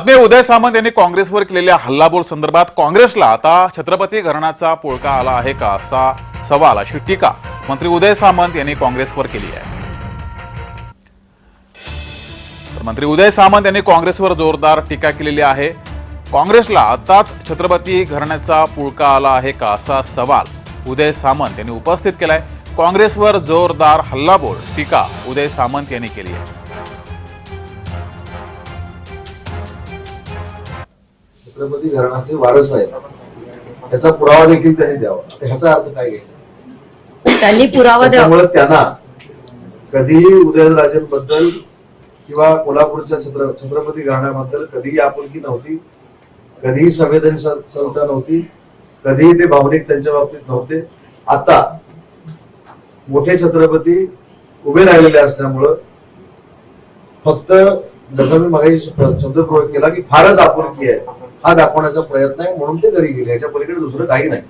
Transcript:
बातमी उदय सामंत यांनी काँग्रेसवर केलेल्या हल्लाबोल संदर्भात काँग्रेसला आता छत्रपती घराण्याचा पोळका आला आहे का असा सवाल अशी टीका मंत्री उदय सामंत यांनी काँग्रेसवर केली आहे. तर मंत्री उदय सामंत यांनी काँग्रेसवर जोरदार टीका केलेली आहे. काँग्रेसला आताच छत्रपती घराण्याचा पुळका आला आहे का असा सवाल उदय सामंत यांनी उपस्थित केलाय. काँग्रेसवर जोरदार हल्लाबोल टीका उदय सामंत यांनी केली आहे. छत्रपती घराण्याचे वारस आहे. त्याचा पुरावा देखील त्यांनी द्यावा. आता ह्याचा अर्थ काय घ्यायचा त्यांनी पुरावा त्याच्यामुळे त्यांना कधीही उदयनराजेंबद्दल किंवा कोल्हापूरच्या छत्र छत्रपती घराण्याबद्दल कधीही आपुलकी नव्हती. कधीही संवेदनशीलता नव्हती. कधीही ते भावनिक त्यांच्या बाबतीत नव्हते. आता मोठे छत्रपती उभे राहिलेले असल्यामुळं फक्त जसं मी मगाशी शब्द प्रयोग केला की फारच आपुलकी आहे. हा दाखवण्याचा प्रयत्न आहे म्हणून ते घरी गेले. याच्या पलीकडे दुसरं काही नाही.